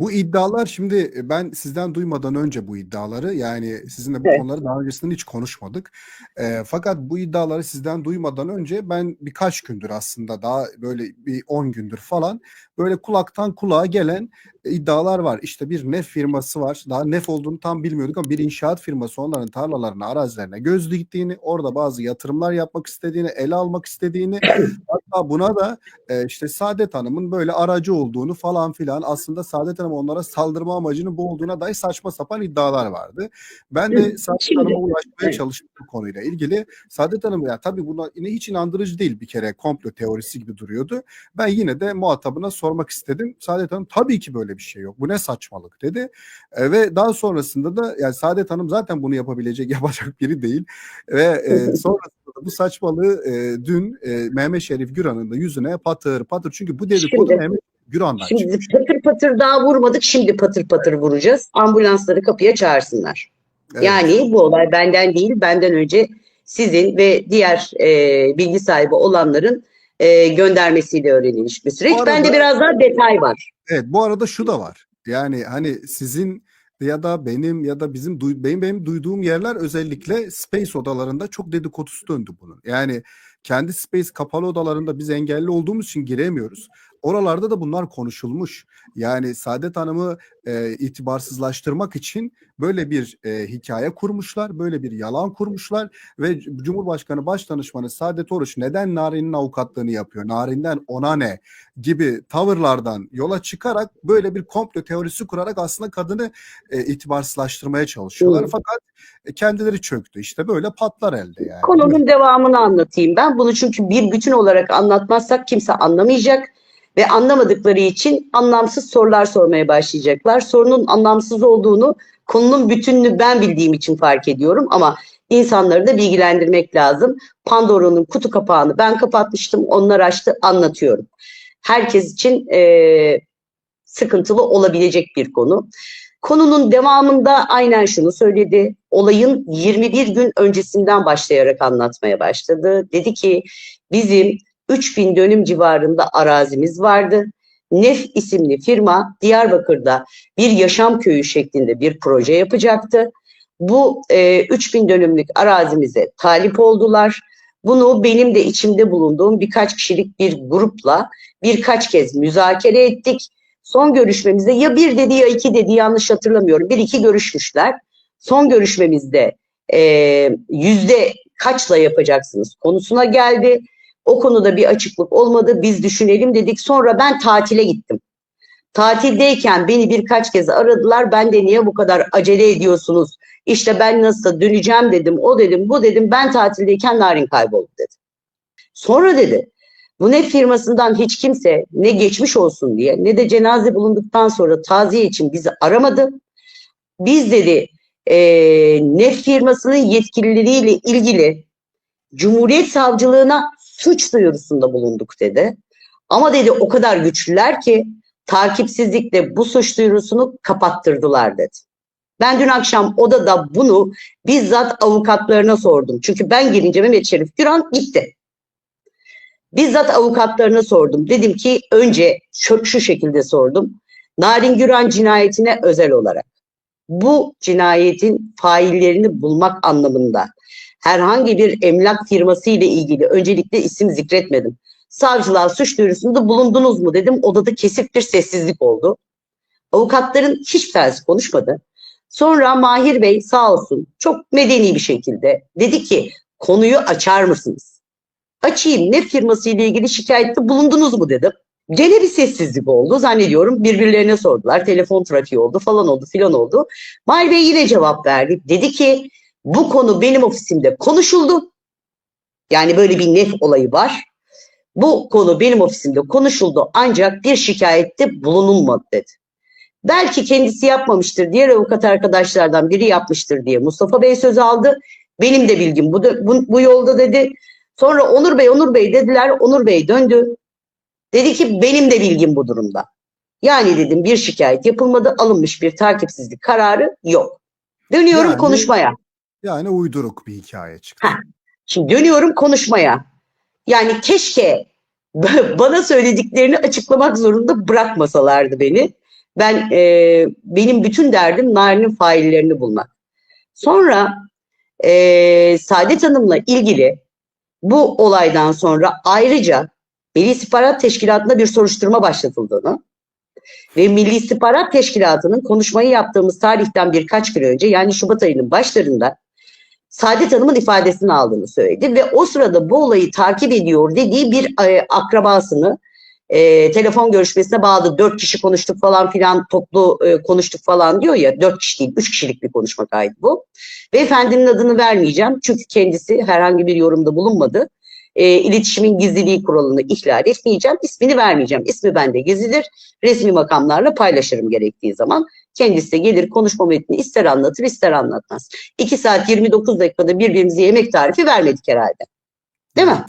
Bu iddialar şimdi e, ben sizden duymadan önce bu iddiaları yani sizinle bu Evet. konuları daha öncesinde hiç konuşmadık. Eee, fakat bu iddiaları sizden duymadan önce ben birkaç gündür aslında daha böyle bir 10 gündür falan böyle kulaktan kulağa gelen iddialar var. İşte bir nef firması var. Daha nef olduğunu tam bilmiyorduk ama bir inşaat firması onların tarlalarına, arazilerine göz diktiğini, orada bazı yatırımlar yapmak istediğini, ele almak istediğini hatta buna da e, işte Saadet Hanım'ın böyle aracı olduğunu falan filan aslında Saadet Hanım onlara saldırma amacının bu olduğuna dair saçma sapan iddialar vardı. Ben de Saadet Hanım'a ulaşmaya çalıştım bu konuyla ilgili. Saadet Hanım ya tabii buna yine hiç inandırıcı değil bir kere komplo teorisi gibi duruyordu. Ben yine de muhatabına sormak istedim. Saadet Hanım tabii ki böyle bir şey yok. Bu ne saçmalık dedi. E, ve daha sonrasında da yani Saadet Hanım zaten bunu yapabilecek yapacak biri değil. Ve e, sonrasında da bu saçmalığı e, dün e, Mehmet Şerif Güran'ın da yüzüne patır patır çünkü bu dedikodu Şimdi- Mehmet Güran'dan Şimdi çıkmış. patır patır daha vurmadık. Şimdi patır patır vuracağız. Ambulansları kapıya çağırsınlar. Evet. Yani bu olay benden değil, benden önce sizin ve diğer e, bilgi sahibi olanların e, göndermesiyle öğrenilmiş bir süreç. Bu arada- Bende biraz daha detay var. Evet bu arada şu da var. Yani hani sizin ya da benim ya da bizim benim benim duyduğum yerler özellikle space odalarında çok dedikodusu döndü bunun. Yani kendi space kapalı odalarında biz engelli olduğumuz için giremiyoruz. Oralarda da bunlar konuşulmuş. Yani Saadet Hanım'ı e, itibarsızlaştırmak için böyle bir e, hikaye kurmuşlar, böyle bir yalan kurmuşlar ve Cumhurbaşkanı Başdanışmanı Saadet Oruç neden Narin'in avukatlığını yapıyor? Narin'den ona ne? gibi tavırlardan yola çıkarak böyle bir komplo teorisi kurarak aslında kadını e, itibarsızlaştırmaya çalışıyorlar. Hı. Fakat e, kendileri çöktü. İşte böyle patlar elde yani. Konunun devamını anlatayım ben. Bunu çünkü bir bütün olarak anlatmazsak kimse anlamayacak ve anlamadıkları için anlamsız sorular sormaya başlayacaklar. Sorunun anlamsız olduğunu konunun bütününü ben bildiğim için fark ediyorum ama insanları da bilgilendirmek lazım. Pandora'nın kutu kapağını ben kapatmıştım, onlar açtı, anlatıyorum. Herkes için eee, sıkıntılı olabilecek bir konu. Konunun devamında aynen şunu söyledi. Olayın 21 gün öncesinden başlayarak anlatmaya başladı. Dedi ki bizim 3000 dönüm civarında arazimiz vardı. Nef isimli firma Diyarbakır'da bir yaşam köyü şeklinde bir proje yapacaktı. Bu e, 3000 dönümlük arazimize talip oldular. Bunu benim de içimde bulunduğum birkaç kişilik bir grupla birkaç kez müzakere ettik. Son görüşmemizde ya bir dedi ya iki dedi yanlış hatırlamıyorum. Bir iki görüşmüşler. Son görüşmemizde e, yüzde kaçla yapacaksınız konusuna geldi. O konuda bir açıklık olmadı. Biz düşünelim dedik. Sonra ben tatile gittim. Tatildeyken beni birkaç kez aradılar. Ben de niye bu kadar acele ediyorsunuz? İşte ben nasıl döneceğim dedim. O dedim, bu dedim. Ben tatildeyken narin kayboldu dedi. Sonra dedi bu ne firmasından hiç kimse ne geçmiş olsun diye ne de cenaze bulunduktan sonra taziye için bizi aramadı. Biz dedi e, nef firmasının yetkilileriyle ilgili Cumhuriyet Savcılığına suç duyurusunda bulunduk dedi. Ama dedi o kadar güçlüler ki takipsizlikle bu suç duyurusunu kapattırdılar dedi. Ben dün akşam odada bunu bizzat avukatlarına sordum. Çünkü ben gelince Mehmet Şerif Güran gitti. Bizzat avukatlarına sordum. Dedim ki önce şu, şu şekilde sordum. Narin Güran cinayetine özel olarak bu cinayetin faillerini bulmak anlamında herhangi bir emlak firması ile ilgili öncelikle isim zikretmedim. Savcılığa suç duyurusunda bulundunuz mu dedim. Odada kesik bir sessizlik oldu. Avukatların hiçbir tanesi konuşmadı. Sonra Mahir Bey sağ olsun çok medeni bir şekilde dedi ki konuyu açar mısınız? Açayım ne firması ile ilgili şikayette bulundunuz mu dedim. Gene bir sessizlik oldu zannediyorum birbirlerine sordular. Telefon trafiği oldu falan oldu filan oldu. Mahir Bey yine cevap verdi. Dedi ki bu konu benim ofisimde konuşuldu. Yani böyle bir nef olayı var. Bu konu benim ofisimde konuşuldu ancak bir şikayette bulunulmadı dedi. Belki kendisi yapmamıştır, diğer avukat arkadaşlardan biri yapmıştır diye Mustafa Bey söz aldı. Benim de bilgim bu, bu, bu yolda dedi. Sonra Onur Bey, Onur Bey dediler. Onur Bey döndü. Dedi ki benim de bilgim bu durumda. Yani dedim bir şikayet yapılmadı, alınmış bir takipsizlik kararı yok. Dönüyorum Yani- konuşmaya. Yani uyduruk bir hikaye çıktı. Ha. Şimdi dönüyorum konuşmaya. Yani keşke bana söylediklerini açıklamak zorunda bırakmasalardı beni. Ben e, benim bütün derdim Narin'in faillerini bulmak. Sonra e, Saadet Hanım'la ilgili bu olaydan sonra ayrıca Milli İstihbarat Teşkilatı'nda bir soruşturma başlatıldığını ve Milli İstihbarat Teşkilatı'nın konuşmayı yaptığımız tarihten birkaç gün önce yani Şubat ayının başlarında Saadet Hanım'ın ifadesini aldığını söyledi ve o sırada bu olayı takip ediyor dediği bir e, akrabasını e, telefon görüşmesine bağladı. Dört kişi konuştuk falan filan toplu e, konuştuk falan diyor ya. Dört kişi değil, üç kişilik bir konuşma kaydı bu. Beyefendinin adını vermeyeceğim çünkü kendisi herhangi bir yorumda bulunmadı. E, iletişimin gizliliği kuralını ihlal etmeyeceğim. İsmini vermeyeceğim. İsmi bende gizlidir. Resmi makamlarla paylaşırım gerektiği zaman. Kendisi de gelir konuşma metnini ister anlatır ister anlatmaz. 2 saat 29 dakikada birbirimize yemek tarifi vermedik herhalde. Değil mi?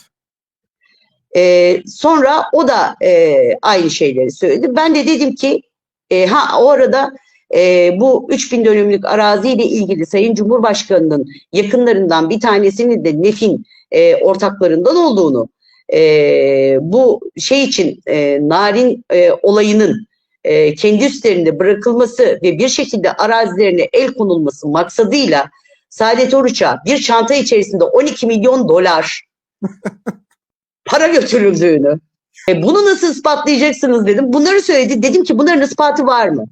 Ee, sonra o da e, aynı şeyleri söyledi. Ben de dedim ki e, ha o arada e, bu 3000 dönümlük araziyle ilgili Sayın Cumhurbaşkanı'nın yakınlarından bir tanesinin de Nef'in e, ortaklarından olduğunu e, bu şey için e, narin e, olayının e, kendi üstlerinde bırakılması ve bir şekilde arazilerine el konulması maksadıyla Saadet Oruç'a bir çanta içerisinde 12 milyon dolar para götürüldüğünü. E, bunu nasıl ispatlayacaksınız dedim. Bunları söyledi. Dedim ki bunların ispatı var mı?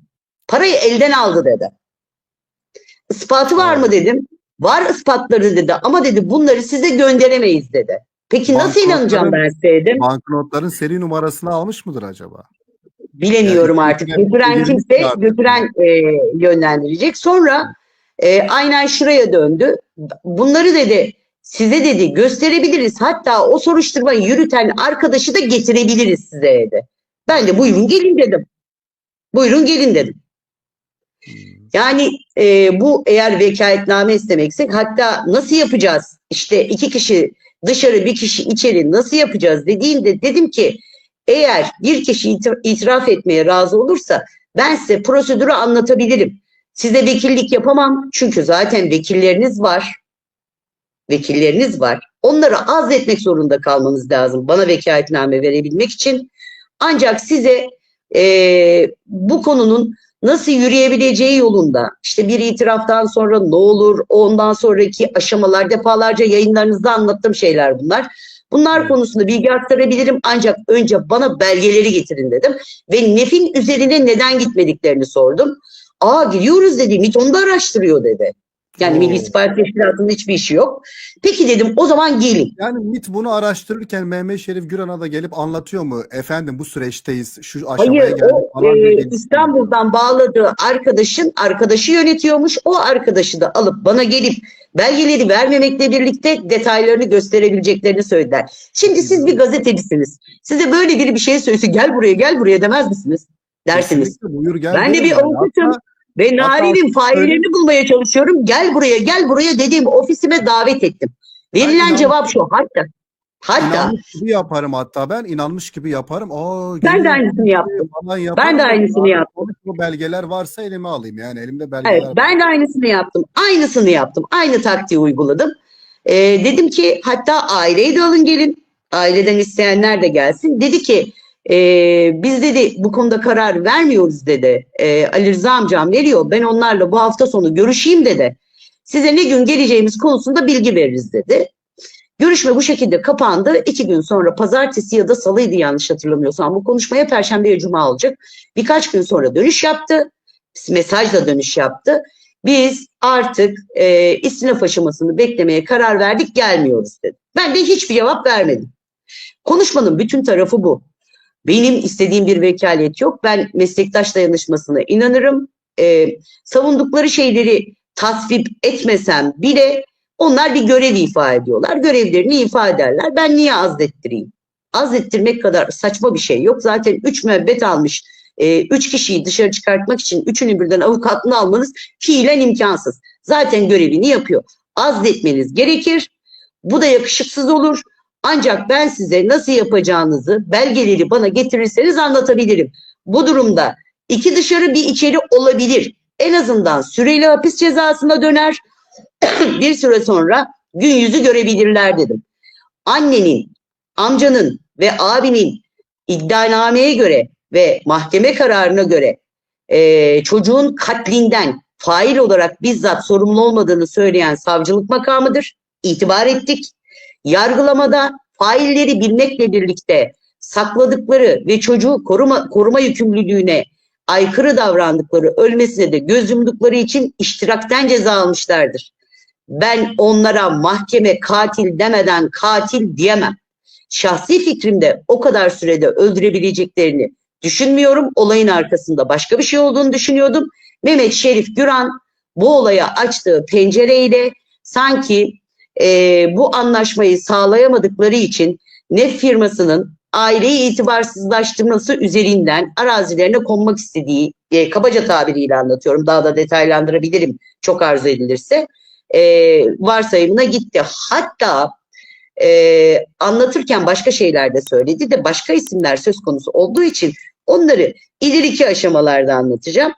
Parayı elden aldı dedi. Ispatı var mı dedim. Var ispatları dedi ama dedi bunları size gönderemeyiz dedi. Peki nasıl inanacağım ben size dedim. Banknotların seri numarasını almış mıdır acaba? Bilemiyorum Yani artık. götüren- kimse artık. götüren e, yönlendirecek. Sonra e, aynen şuraya döndü. Bunları dedi size dedi gösterebiliriz. Hatta o soruşturmayı yürüten arkadaşı da getirebiliriz size dedi. Ben de buyurun gelin dedim. Buyurun gelin dedim. Yani e, bu eğer vekaletname istemeksek hatta nasıl yapacağız? İşte iki kişi dışarı bir kişi içeri nasıl yapacağız dediğinde dedim ki eğer bir kişi itir- itiraf etmeye razı olursa ben size prosedürü anlatabilirim. Size vekillik yapamam çünkü zaten vekilleriniz var. Vekilleriniz var. Onları azletmek zorunda kalmanız lazım bana vekaletname verebilmek için. Ancak size eee, bu konunun nasıl yürüyebileceği yolunda işte bir itiraftan sonra ne olur ondan sonraki aşamalar defalarca yayınlarınızda anlattığım şeyler bunlar. Bunlar konusunda bilgi aktarabilirim ancak önce bana belgeleri getirin dedim ve Nef'in üzerine neden gitmediklerini sordum. Aa gidiyoruz dedi MİT onu da araştırıyor dedi. Yani Oo. Milli İstihbarat Teşkilatı'nın hiçbir işi yok. Peki dedim o zaman gelin. Yani MIT bunu araştırırken Mehmet Şerif Güran'a da gelip anlatıyor mu? Efendim bu süreçteyiz, şu aşamaya Hayır geldik o falan e, İstanbul'dan bağladığı arkadaşın arkadaşı yönetiyormuş. O arkadaşı da alıp bana gelip belgeleri vermemekle birlikte detaylarını gösterebileceklerini söylediler. Şimdi siz bir gazetecisiniz. Size böyle biri bir şey söylese gel buraya gel buraya demez misiniz? Dersiniz. Kesinlikle buyur gel. Ben de bir avukatım. Ve Nari'nin faillerini bulmaya çalışıyorum. Gel buraya gel buraya dediğim ofisime davet ettim. Verilen Aynen. cevap şu hatta. Hatta inanmış gibi yaparım hatta ben inanmış gibi yaparım. Aa, ben de aynısını yaptım. yaparım. Ben de aynısını yaptım. Bu belgeler varsa elime alayım yani elimde belgeler Evet, var. ben de aynısını yaptım. Aynısını yaptım. Aynı taktiği uyguladım. Ee, dedim ki hatta aileyi de alın gelin. Aileden isteyenler de gelsin. Dedi ki "Ee, biz dedi bu konuda karar vermiyoruz dedi. Ee, Ali Rıza amcam veriyor. Ben onlarla bu hafta sonu görüşeyim dedi. Size ne gün geleceğimiz konusunda bilgi veririz dedi. Görüşme bu şekilde kapandı. İki gün sonra pazartesi ya da salıydı yanlış hatırlamıyorsam. Bu konuşmaya perşembe ya cuma olacak. Birkaç gün sonra dönüş yaptı. Mesajla dönüş yaptı. Biz artık e, istinaf aşamasını beklemeye karar verdik gelmiyoruz dedi. Ben de hiçbir cevap vermedim. Konuşmanın bütün tarafı bu. Benim istediğim bir vekalet yok. Ben meslektaş dayanışmasına inanırım. E, savundukları şeyleri tasvip etmesem bile onlar bir görev ifa ediyorlar. Görevlerini ifa ederler. Ben niye azlettireyim? Azlettirmek kadar saçma bir şey yok. Zaten üç müebbet almış e, üç kişiyi dışarı çıkartmak için üçünü birden avukatlığını almanız fiilen imkansız. Zaten görevini yapıyor. Azletmeniz gerekir. Bu da yakışıksız olur. Ancak ben size nasıl yapacağınızı belgeleri bana getirirseniz anlatabilirim. Bu durumda iki dışarı bir içeri olabilir. En azından süreli hapis cezasına döner. bir süre sonra gün yüzü görebilirler dedim. Annenin, amcanın ve abinin iddianameye göre ve mahkeme kararına göre e, çocuğun katlinden fail olarak bizzat sorumlu olmadığını söyleyen savcılık makamıdır. İtibar ettik. Yargılamada failleri bilmekle birlikte sakladıkları ve çocuğu koruma, koruma yükümlülüğüne aykırı davrandıkları, ölmesine de göz yumdukları için iştirakten ceza almışlardır. Ben onlara mahkeme katil demeden katil diyemem. Şahsi fikrimde o kadar sürede öldürebileceklerini düşünmüyorum. Olayın arkasında başka bir şey olduğunu düşünüyordum. Mehmet Şerif Güran bu olaya açtığı pencereyle sanki e, bu anlaşmayı sağlayamadıkları için nef firmasının aileyi itibarsızlaştırması üzerinden arazilerine konmak istediği e, kabaca tabiriyle anlatıyorum. Daha da detaylandırabilirim çok arzu edilirse. E, varsayımına gitti. Hatta e, anlatırken başka şeyler de söyledi de başka isimler söz konusu olduğu için onları ileriki aşamalarda anlatacağım.